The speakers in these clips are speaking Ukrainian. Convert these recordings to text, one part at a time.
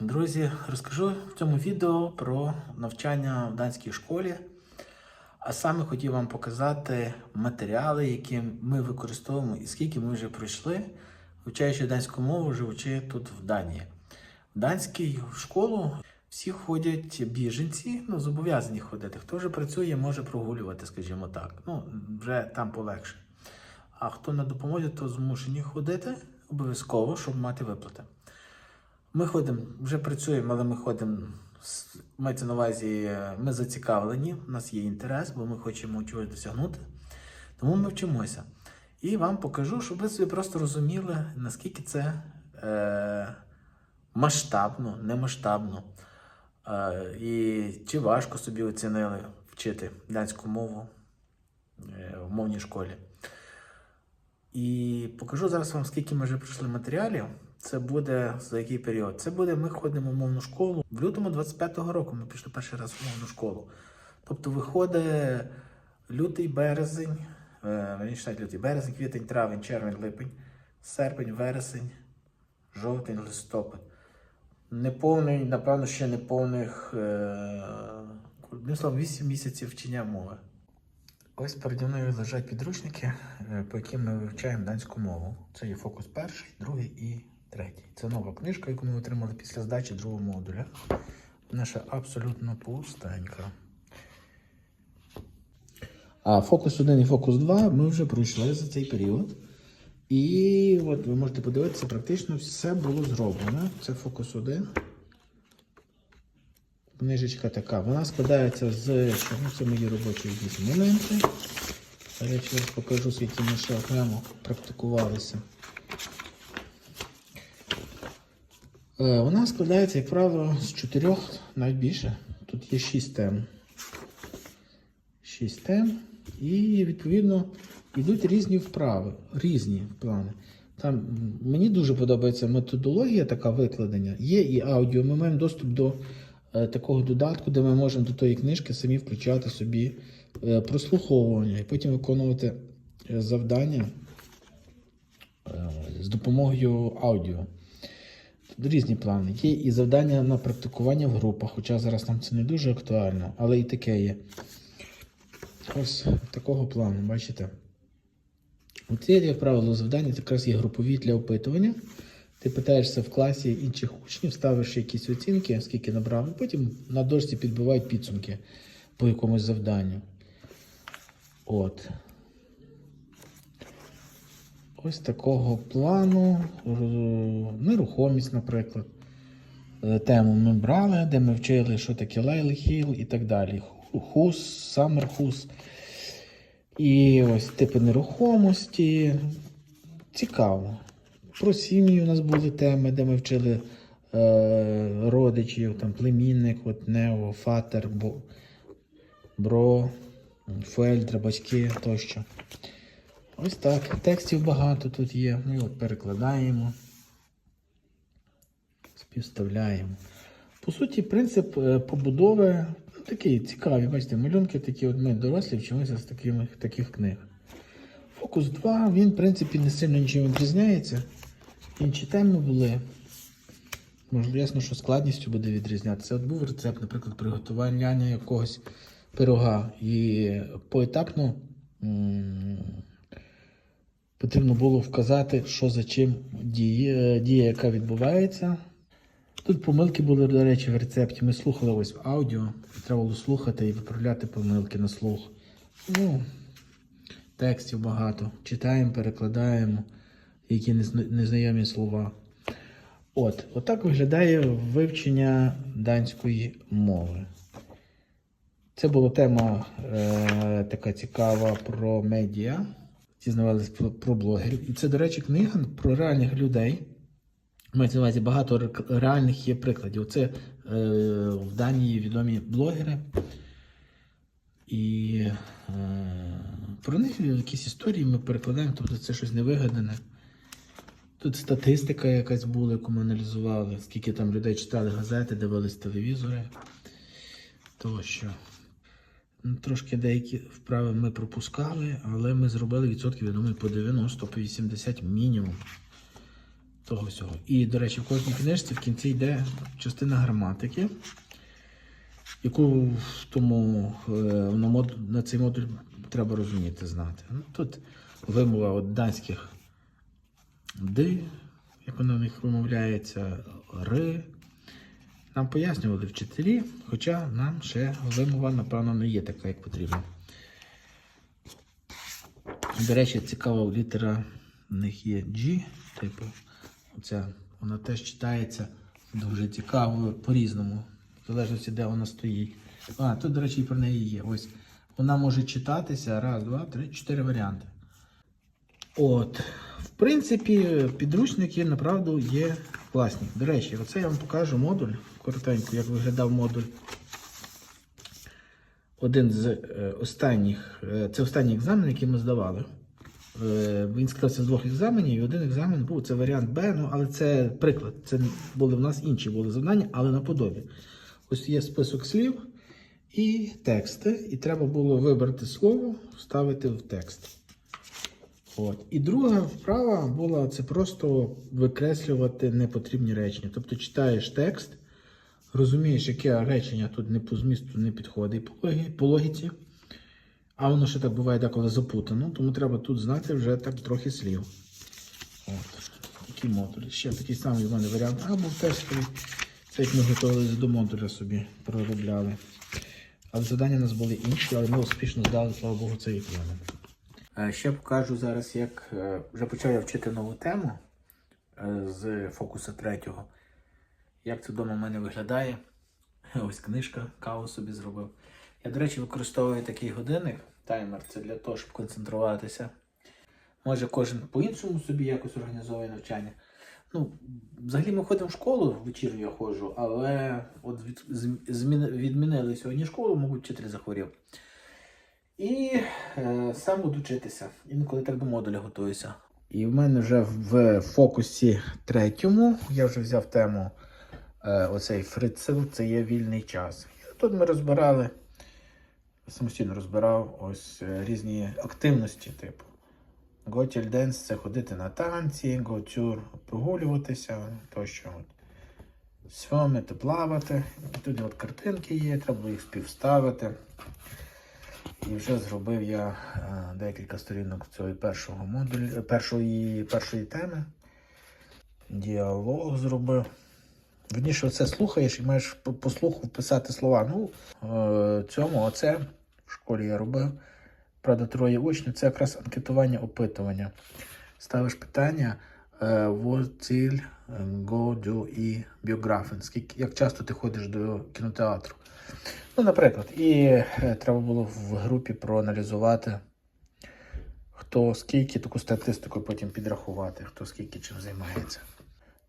Друзі, розкажу в цьому відео про навчання в данській школі. А саме хотів вам показати матеріали, які ми використовуємо і скільки ми вже пройшли, вивчаючи данську мову, живучи тут в Данії. В данській школу всі ходять біженці, ну, зобов'язані ходити. Хто вже працює, може прогулювати, скажімо так. Ну, вже там полегше. А хто на допомозі, то змушені ходити обов'язково, щоб мати виплати. Ми ходимо, вже працюємо, але ми ходимо. Мається на увазі, е, ми зацікавлені, у нас є інтерес, бо ми хочемо чогось досягнути. Тому ми вчимося. І вам покажу, щоб ви собі просто розуміли, наскільки це е, масштабно, не масштабно. Е, і чи важко собі оцінили вчити данську мову е, в мовній школі. І покажу зараз вам, скільки ми вже пройшли матеріалів. Це буде за який період? Це буде, ми ходимо в мовну школу. В лютому 25-го року ми пішли перший раз в мовну школу. Тобто виходить лютий, березень, верніше, навіть лютий, березень, квітень, травень, червень, липень, серпень, вересень, жовтень, листопад. Неповний, напевно, ще неповних, е, одним словом, 8 місяців вчення мови. Ось переді мною лежать підручники, е, по яким ми вивчаємо данську мову. Це є фокус перший, другий і третій. Це нова книжка, яку ми отримали після здачі другого модуля. Вона ще абсолютно пустенька. А фокус 1 і фокус 2 ми вже пройшли за цей період. І от ви можете подивитися, практично все було зроблено. Це фокус 1. Книжечка така. Вона складається з? Ну, це мої робочі якісь моменти. До речі, я покажу, скільки ми ще окремо практикувалися. Е, Вона складається, як правило, з чотирьох, навіть більше. Тут є шість тем. Шість тем. І, відповідно, йдуть різні вправи, різні плани. Там мені дуже подобається методологія така викладення. Є і аудіо. Ми маємо доступ до е, такого додатку, де ми можемо до тої книжки самі включати собі е, прослуховування і потім виконувати е, завдання е, з допомогою аудіо. Різні плани. Є і завдання на практикування в групах, хоча зараз нам це не дуже актуально, але і таке є. Ось такого плану, бачите? Оці, як правило, завдання це якраз є групові для опитування. Ти питаєшся в класі інших учнів, ставиш якісь оцінки, скільки набрав, і потім на дошці підбивають підсумки по якомусь завданню. От. Ось такого плану. Нерухомість, наприклад. Е, Тему ми брали, де ми вчили, що таке лейлхіл і так далі. Ху- Хус, самерхус. І ось типи нерухомості. Цікаво. Про сім'ї у нас були теми, де ми вчили е, родичів, там племінник, от Нео, Фатер, бо, Бро, Фельдра, батьки тощо. Ось так. Текстів багато тут є. Ми от перекладаємо, співставляємо. По суті, принцип е, побудови ну, такий цікавий. Бачите, малюнки такі, от ми дорослі вчимося з такими, таких книг. Фокус 2, він, в принципі, не сильно нічим відрізняється. Інші теми були. Можливо, ясно, що складністю буде відрізнятися. От був рецепт, наприклад, приготування якогось пирога. І поетапно потрібно було вказати, що за чим діє, дія, яка відбувається. Тут помилки були, до речі, в рецепті. Ми слухали ось аудіо. Треба було слухати і виправляти помилки на слух. Ну, текстів багато. Читаємо, перекладаємо, які незнайомі слова. От, отак виглядає вивчення данської мови. Це була тема е, така цікава про медіа. Дізнавалися про, про блогерів. І це, до речі, книга про реальних людей. Мається на увазі багато реальних є прикладів. Це е, в Данії відомі блогери. І е, про них якісь історії ми перекладаємо, тобто це щось невигадане. Тут статистика якась була, яку ми аналізували, скільки там людей читали газети, дивились телевізори. Тощо. Трошки деякі вправи ми пропускали, але ми зробили відсотків, я думаю, по 90, по 80 мінімум. того всього. І, до речі, в кожній книжці в кінці йде частина граматики, яку в тому е, на, цей модуль треба розуміти, знати. Ну, тут вимова от данських ди, як воно в них вимовляється, ри. Нам пояснювали вчителі, хоча нам ще вимова, напевно, не є така, як потрібно. До речі, цікава літера в них є G, типу, оця, вона теж читається дуже цікаво по-різному, в залежності, де вона стоїть. А, тут, до речі, і про неї є. Ось вона може читатися раз, два, три, чотири варіанти. От, в принципі, підручники направду є класні. До речі, оце я вам покажу модуль коротенько, як виглядав модуль. Один з е, останніх, е, це останній екзамен, який ми здавали. Е, Він складався з двох екзаменів, і один екзамен був це варіант Б, ну але це приклад. Це були в нас інші були завдання, але наподобі. Ось є список слів і тексти, і треба було вибрати слово, вставити в текст. От. І друга вправа була це просто викреслювати непотрібні речення. Тобто читаєш текст, розумієш, яке речення тут не по змісту не підходить по логіці. А воно ще так буває деколи запутано, тому треба тут знати вже так трохи слів. От. Такі модулі. Ще такий самий в мене варіант. Або тестовий. Це як ми готувалися до модуля собі проробляли. Але завдання у нас були інші, але ми успішно здали, слава Богу, цей екзамен. Ще покажу зараз, як е, вже почав я вчити нову тему е, з фокуса третього. Як це вдома в мене виглядає. Ось книжка, каву собі зробив. Я, до речі, використовую такий годинник, таймер, це для того, щоб концентруватися. Може, кожен по-іншому собі якось організовує навчання. Ну, взагалі ми ходимо в школу, вечірню я ходжу, але от від, зміни- відмінили сьогодні школу, мабуть, вчитель захворів. І е, сам буду вчитися. Інколи так до модуля готуюся. І в мене вже в фокусі третьому я вже взяв тему оцей фрицел, це є вільний час. І тут ми розбирали, самостійно розбирав ось е, різні активності, типу. Готіль денс це ходити на танці, готюр прогулюватися, тощо. От. Свомити, плавати. І тут от картинки є, треба їх співставити. І вже зробив я е, декілька сторінок цього першого модулю, першої, першої теми. Діалог зробив. Верніше, оце слухаєш і маєш по, слуху вписати слова. Ну, е, цьому оце в школі я робив. Правда, троє учнів. Це якраз анкетування, опитування. Ставиш питання, ціль, е, go, do і біографен. Як часто ти ходиш до кінотеатру? Ну, наприклад, і е, треба було в групі проаналізувати, хто скільки таку статистику потім підрахувати, хто скільки чим займається.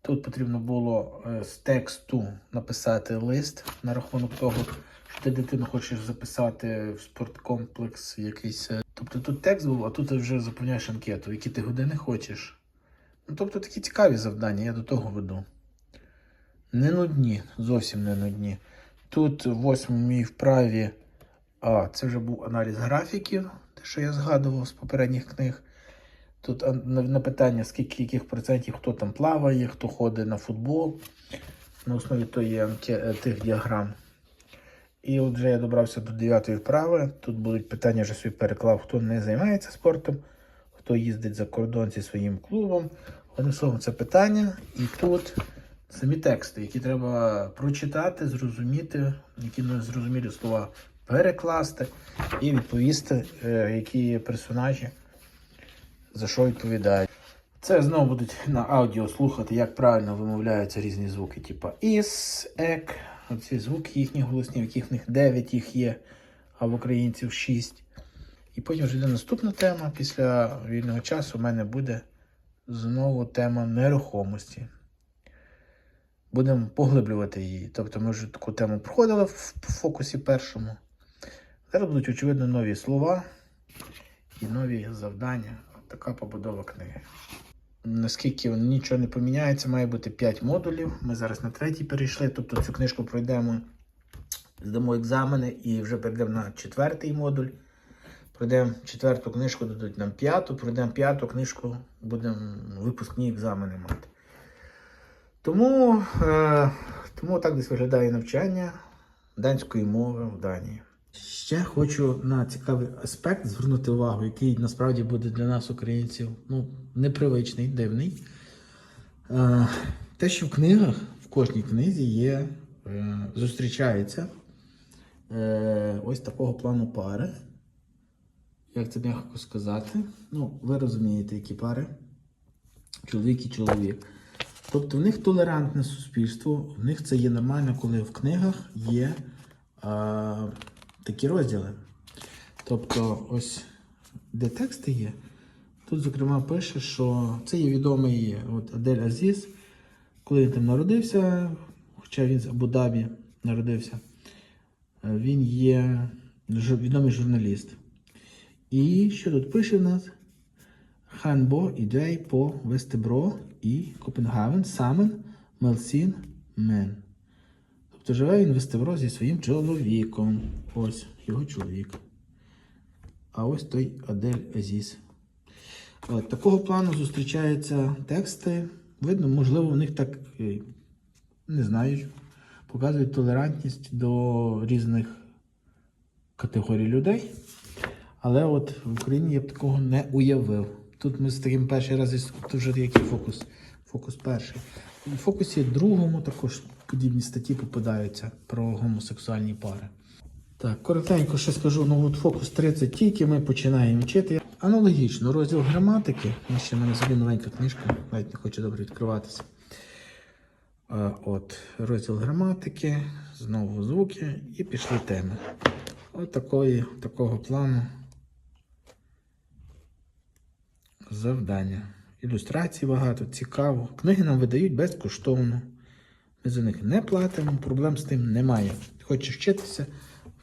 Тут потрібно було е, з тексту написати лист на рахунок того, що ти дитину хочеш записати в спорткомплекс якийсь. е. Тобто тут текст був, а тут ти вже заповняєш анкету, які ти години хочеш. Ну, тобто такі цікаві завдання, я до того веду. Не нудні, зовсім не нудні. Тут в восьмій вправі, а, це вже був аналіз графіків, те, що я згадував з попередніх книг. Тут на, питання, скільки яких процентів хто там плаває, хто ходить на футбол на основі тої, е, тих діаграм. І от вже я добрався до дев'ятої вправи. Тут будуть питання, вже собі переклав, хто не займається спортом, хто їздить за кордон зі своїм клубом. Одним словом, це питання. І тут самі тексти, які треба прочитати, зрозуміти, які незрозумілі слова перекласти і відповісти, е, які персонажі за що відповідають. Це знову будуть на аудіо слухати, як правильно вимовляються різні звуки, типу іс, ек, оці звуки їхні голосні, яких в них 9 їх є, а в українців 6. І потім вже йде наступна тема. Після вільного часу у мене буде знову тема нерухомості. Будемо поглиблювати її. Тобто ми вже таку тему проходили в фокусі першому. Зараз будуть, очевидно, нові слова і нові завдання. Така побудова книги. Наскільки нічого не поміняється, має бути 5 модулів. Ми зараз на третій перейшли, тобто цю книжку пройдемо, здамо екзамени і вже перейдемо на четвертий модуль. Пройдемо четверту книжку, дадуть нам п'яту, пройдемо п'яту книжку, будемо випускні екзамени мати. Тому, е, тому так десь виглядає навчання данської мови в Данії. Ще хочу на цікавий аспект звернути увагу, який насправді буде для нас, українців, ну, непривичний, дивний. Е, те, що в книгах, в кожній книзі є, е, зустрічається е, ось такого плану пари. Як це м'яко сказати? Ну, ви розумієте, які пари. Чоловік і чоловік. Тобто в них толерантне суспільство, в них це є нормально, коли в книгах є такі розділи. Тобто, ось де тексти є, тут, зокрема, пише, що це є відомий от, Адель Азіз, коли він там народився, хоча він з Абу-Дабі народився, е, він є відомий журналіст. І що тут пише в нас? Ханбо ідей по Вестебро і Копенгаген, Самен, Мелсін, Мен. Тобто живе він в Вестебро зі своїм чоловіком. Ось його чоловік. А ось той Адель Азіс. От, такого плану зустрічаються тексти. Видно, можливо, в них так е, не знаю, показують толерантність до різних категорій людей. Але от в Україні я б такого не уявив. Тут ми з таким перший раз вже який фокус. Фокус перший. У фокусі другому також подібні статті попадаються про гомосексуальні пари. Так, коротенько ще скажу, ну от фокус 30 тільки ми починаємо вчити. Аналогічно, розділ граматики. Ще в мене собі новенька книжка, навіть не хоче добре відкриватися. От, розділ граматики, знову звуки і пішли теми. От такої, такого плану завдання. Ілюстрацій багато, цікаво. Книги нам видають безкоштовно. Ми за них не платимо, проблем з тим немає. Хочеш вчитися,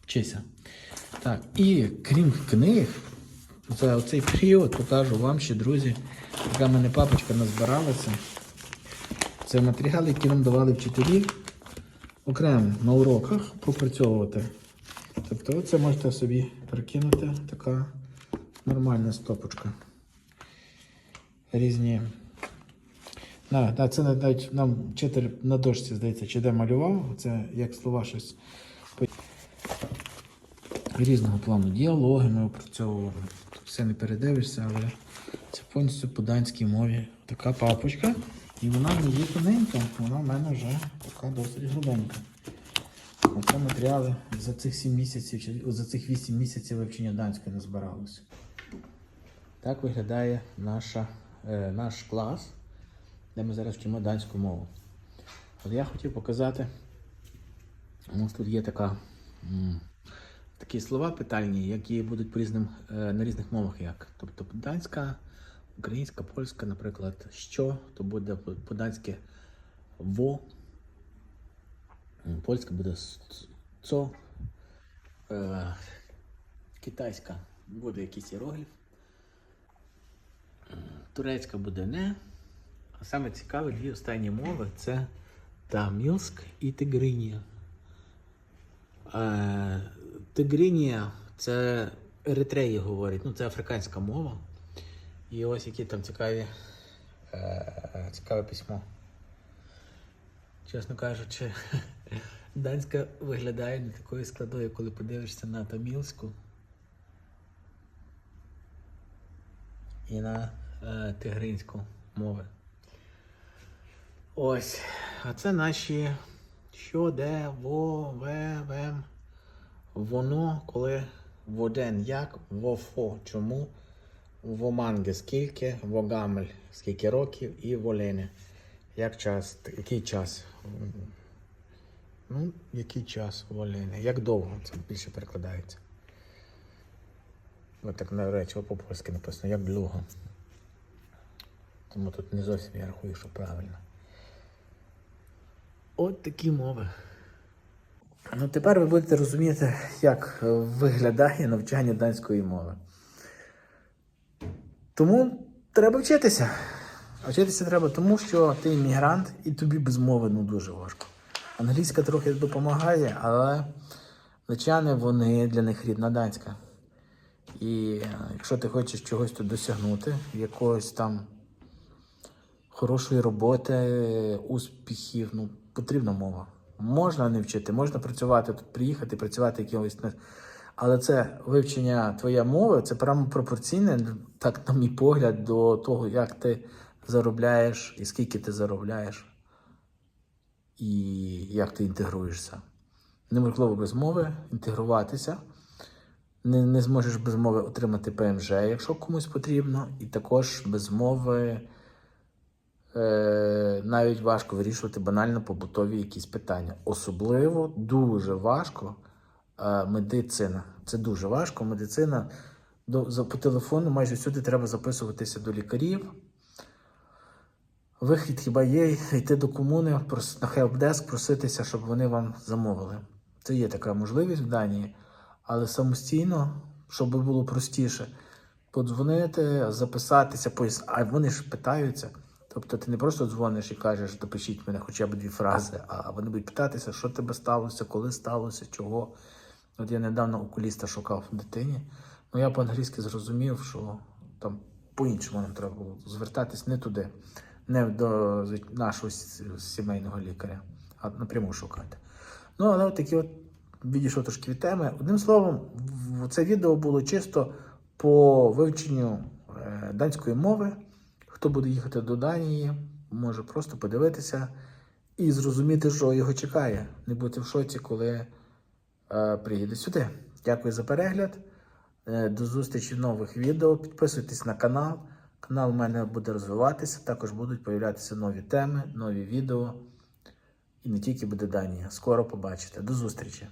вчися. Так, і крім книг, за цей період покажу вам ще, друзі, яка мене папочка назбиралася. Це матеріали, які нам давали вчителі окремо на уроках пропрацьовувати. Тобто це можете собі перекинути така нормальна стопочка. Різні. Да, це навіть нам вчитель на дошці, здається, чи де малював. Це як слова щось різного плану. Діалоги ми опрацьовували. Тут все не передивишся, але це повністю по данській мові. Така папочка. І вона не є тоненька, вона в мене вже така досить грубенька. Оце матеріали за цих 7 місяців, за цих 8 місяців вивчення данської назбиралося. Так виглядає наша, наш клас, де ми зараз вчимо данську мову. От я хотів показати, у нас тут є така, такі слова питальні, які будуть по різним, е, на різних мовах як. Тобто данська, українська, польська, наприклад, що, то буде по- по-данськи во, Польська буде цо. Е, китайська буде якийсь іерогліф. Турецька буде не. А саме цікаве дві останні мови це тамілськ і тигринія. Е, тигринія це Еритреї говорять, ну це африканська мова. І ось які там цікаві, е, цікаве письмо. Чесно кажучи, данська виглядає не такою складною, коли подивишся на тамілську і на е, тигринську мови. Ось. А це наші що, де, во, ве, вем, воно, коли, воден, як, вофо, чому, воманги, скільки, вогамель, скільки років, і волене. Як час, який час? Ну, який час воління? Як довго це більше перекладається? Ось так на речі по-польськи написано, як довго. Тому тут не зовсім я рахую, що правильно. От такі мови. Ну, тепер ви будете розуміти, як виглядає навчання данської мови. Тому треба вчитися. А вчитися треба тому, що ти іммігрант і тобі без мови ну, дуже важко. Англійська трохи допомагає, але датчани вони для них рідна данська. І е, якщо ти хочеш чогось тут досягнути, якогось там хорошої роботи, успіхів. Ну, потрібна мова. Можна не вчити, можна працювати тут, приїхати, працювати якимось. Але це вивчення твоєї мови, це прямо пропорційне, так, на мій погляд, до того, як ти заробляєш і скільки ти заробляєш, і як ти інтегруєшся. Неможливо без мови інтегруватися. Не, не зможеш без мови отримати ПМЖ, якщо комусь потрібно, і також без мови навіть важко вирішувати банально побутові якісь питання. Особливо дуже важко е, медицина. Це дуже важко. Медицина по телефону майже всюди треба записуватися до лікарів. Вихід хіба є йти до комуни прос- на хелпдеск, проситися, щоб вони вам замовили. Це є така можливість в Данії, але самостійно, щоб було простіше, подзвонити, записатися, пояс... а вони ж питаються. Тобто ти не просто дзвониш і кажеш, допишіть мене хоча б дві фрази, а вони будуть питатися, що тебе сталося, коли сталося, чого. От я недавно окуліста шукав дитині. Ну я по-англійськи зрозумів, що там по-іншому нам треба було звертатись не туди, не до нашого сімейного лікаря, а напряму шукати. Ну, але от такі от відійшов трошки від теми. Одним словом, це відео було чисто по вивченню е, данської мови. Хто буде їхати до Данії, може просто подивитися і зрозуміти, що його чекає. Не бути в шоці, коли е, приїде сюди. Дякую за перегляд. Е, До зустрічі в нових відео. Підписуйтесь на канал. Канал у мене буде розвиватися. Також будуть появлятися нові теми, нові відео. І не тільки буде Данія. Скоро побачите. До зустрічі!